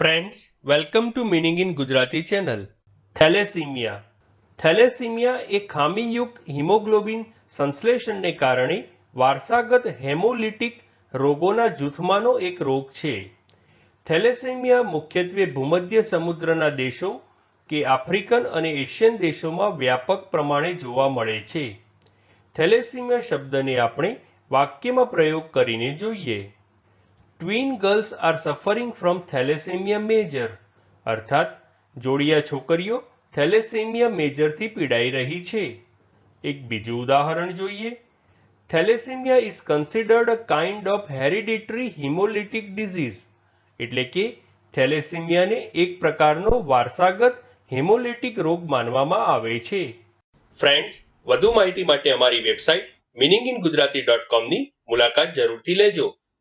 Friends welcome to meaning in Gujarati channel thalassemia thalassemia એ ખામીયુક્ત haemoglobin સંશ્લેષણને કારણે વારસાગત હેમોલિટિક રોગોના જૂથમાંનો એક રોગ છે. થેલેસેમિયા મુખ્યત્વે ભૂમધ્ય સમુદ્રના દેશો કે આફ્રિકન અને એશિયન દેશોમાં વ્યાપક પ્રમાણે જોવા મળે છે. થેલેસીમિયા શબ્દને આપણે વાક્યમાં પ્રયોગ કરીને જોઈએ. Twin girls are suffering from thalassemia major અર્થાત, જોડિયા છોકરીઓ થેલેસેમિયા મેજરથી પીડાઈ રહી છે. એક બીજું ઉદાહરણ જોઈએ. Thalassemia is considered a kind of hereditary haemolytic disease એટલે કે થેલેસેમિયાને એક પ્રકારનો વારસાગત હેમોલિટિક રોગ માનવામાં આવે છે. ફ્રેન્ડ્સ વધુ માહિતી માટે અમારી website meaning in Gujarati dot કોમની મુલાકાત જરૂરથી લેજો.